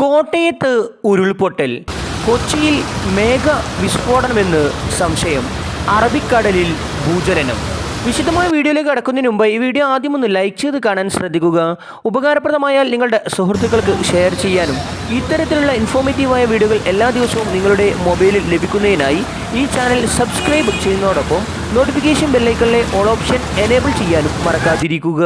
കോട്ടയത്ത് ഉരുൾപൊട്ടൽ. കൊച്ചിയിൽ മേഘ വിസ്ഫോടനമെന്ന് സംശയം. അറബിക്കടലിൽ ഭൂചലനം. വിശദമായ വീഡിയോയിലേക്ക് കടക്കുന്നതിന് മുമ്പ് ഈ വീഡിയോ ആദ്യം ഒന്ന് ലൈക്ക് ചെയ്ത് കാണാൻ ശ്രദ്ധിക്കുക. ഉപകാരപ്രദമായാൽ നിങ്ങളുടെ സുഹൃത്തുക്കൾക്ക് ഷെയർ ചെയ്യാനും. ഇത്തരത്തിലുള്ള ഇൻഫോർമേറ്റീവായ വീഡിയോകൾ എല്ലാ ദിവസവും നിങ്ങളുടെ മൊബൈലിൽ ലഭിക്കുന്നതിനായി ഈ ചാനൽ സബ്സ്ക്രൈബ് ചെയ്യുന്നതോടൊപ്പം നോട്ടിഫിക്കേഷൻ ബെല്ലൈക്കണിലെ ഓൾ ഓപ്ഷൻ എനേബിൾ ചെയ്യാനും മറക്കാതിരിക്കുക.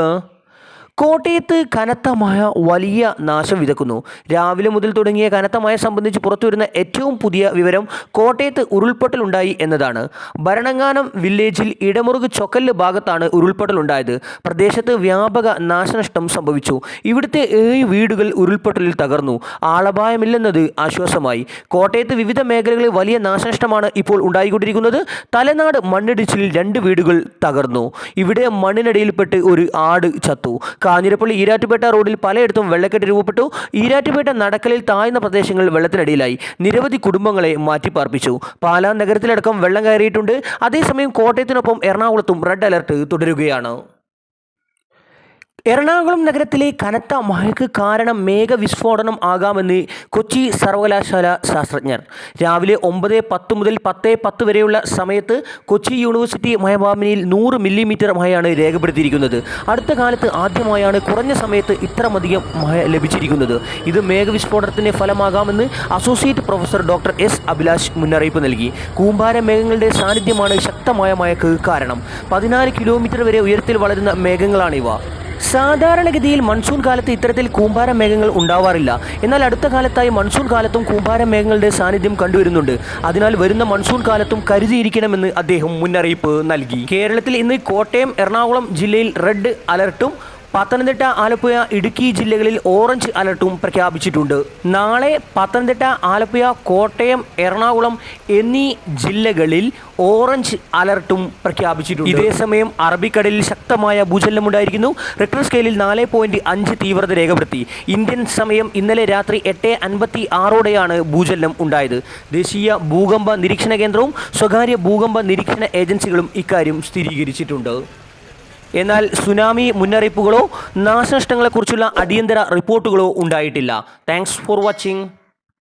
കോട്ടയത്ത് കനത്ത മഴ വലിയ നാശം വിതക്കുന്നു. രാവിലെ മുതൽ തുടങ്ങിയ കനത്ത മഴ സംബന്ധിച്ച് പുറത്തുവരുന്ന ഏറ്റവും പുതിയ വിവരം കോട്ടയത്ത് ഉരുൾപൊട്ടലുണ്ടായി എന്നതാണ്. ഭരണങ്ങാനം വില്ലേജിൽ ഇടമുറുക് ചൊക്കൽ ഭാഗത്താണ് ഉരുൾപൊട്ടലുണ്ടായത് പ്രദേശത്ത് വ്യാപക നാശനഷ്ടം സംഭവിച്ചു. ഇവിടുത്തെ ഏഴ് വീടുകൾ ഉരുൾപൊട്ടലിൽ തകർന്നു. ആളപായമില്ലെന്നത് ആശ്വാസമായി. കോട്ടയത്ത് വിവിധ മേഖലകളിൽ വലിയ നാശനഷ്ടമാണ് ഇപ്പോൾ ഉണ്ടായിക്കൊണ്ടിരിക്കുന്നത്. തലനാട് മണ്ണിടിച്ചിലിൽ രണ്ട് വീടുകൾ തകർന്നു. ഇവിടെ മണ്ണിനടിയിൽപ്പെട്ട് ഒരു ആട് ചത്തു. കാഞ്ഞിരപ്പള്ളി ഈരാറ്റുപേട്ട റോഡിൽ പലയിടത്തും വെള്ളക്കെട്ട് രൂപപ്പെട്ടു. ഈരാറ്റുപേട്ട നടക്കലിൽ താഴ്ന്ന പ്രദേശങ്ങൾ വെള്ളത്തിനടിയിലായി. നിരവധി കുടുംബങ്ങളെ മാറ്റിപ്പാർപ്പിച്ചു. പാലാ നഗരത്തിലടക്കം വെള്ളം കയറിയിട്ടുണ്ട്. അതേസമയം കോട്ടയത്തിനൊപ്പം എറണാകുളത്തും റെഡ് അലർട്ട് തുടരുകയാണ്. എറണാകുളം നഗരത്തിലെ കനത്ത മഴയ്ക്ക് കാരണം മേഘവിസ്ഫോടനം ആകാമെന്ന് കൊച്ചി സർവകലാശാല ശാസ്ത്രജ്ഞർ. രാവിലെ ഒമ്പത് പത്ത് മുതൽ പത്ത് പത്ത് വരെയുള്ള സമയത്ത് കൊച്ചി യൂണിവേഴ്സിറ്റി മഴഭാമിനിയിൽ നൂറ് മില്ലിമീറ്റർ മഴയാണ് രേഖപ്പെടുത്തിയിരിക്കുന്നത്. അടുത്ത കാലത്ത് ആദ്യമായാണ് കുറഞ്ഞ സമയത്ത് ഇത്രമധികം മഴ ലഭിച്ചിരിക്കുന്നത്. ഇത് മേഘവിസ്ഫോടനത്തിന്റെ ഫലമാകാമെന്ന് associate professor doctor S Abhilash മുന്നറിയിപ്പ് നൽകി. കൂമ്പാര മേഘങ്ങളുടെ സാന്നിധ്യമാണ് ശക്തമായ മഴയ്ക്ക് കാരണം. പതിനാല് കിലോമീറ്റർ വരെ ഉയരത്തിൽ വളരുന്ന മേഘങ്ങളാണിവ. സാധാരണഗതിയിൽ മൺസൂൺ കാലത്ത് ഇത്തരത്തിൽ കൂമ്പാര മേഘങ്ങൾ ഉണ്ടാവാറില്ല. എന്നാൽ അടുത്ത കാലത്തായി മൺസൂൺ കാലത്തും കൂമ്പാര മേഘങ്ങളുടെ സാന്നിധ്യം കണ്ടുവരുന്നുണ്ട്. അതിനാൽ വരുന്ന മൺസൂൺ കാലത്തും കരുതിയിരിക്കണമെന്ന് അദ്ദേഹം മുന്നറിയിപ്പ് നൽകി. കേരളത്തിൽ ഇന്ന് കോട്ടയം എറണാകുളം ജില്ലയിൽ റെഡ് അലർട്ടും പത്തനംതിട്ട ആലപ്പുഴ ഇടുക്കി ജില്ലകളിൽ ഓറഞ്ച് അലർട്ടും പ്രഖ്യാപിച്ചിട്ടുണ്ട്. നാളെ പത്തനംതിട്ട ആലപ്പുഴ കോട്ടയം എറണാകുളം എന്നീ ജില്ലകളിൽ ഓറഞ്ച് അലർട്ടും പ്രഖ്യാപിച്ചിട്ടുണ്ട്. ഇതേസമയം അറബിക്കടലിൽ ശക്തമായ ഭൂചലനമുണ്ടായിരിക്കുന്നു റിക്ടർ സ്കെയിലിൽ നാല് പോയിന്റ് അഞ്ച് തീവ്രത രേഖപ്പെടുത്തി. ഇന്ത്യൻ സമയം ഇന്നലെ രാത്രി എട്ട് അൻപത്തി ആറോടെയാണ് ഭൂചലനം ഉണ്ടായത്. ദേശീയ ഭൂകമ്പ നിരീക്ഷണ കേന്ദ്രവും സ്വകാര്യ ഭൂകമ്പ നിരീക്ഷണ ഏജൻസികളും ഇക്കാര്യം സ്ഥിരീകരിച്ചിട്ടുണ്ട്. എന്നാൽ സുനാമി മുന്നറിയിപ്പുകളോ നാശനഷ്ടങ്ങളെക്കുറിച്ചുള്ള അടിയന്തര റിപ്പോർട്ടുകളോ ഉണ്ടായിട്ടില്ല. Thanks for watching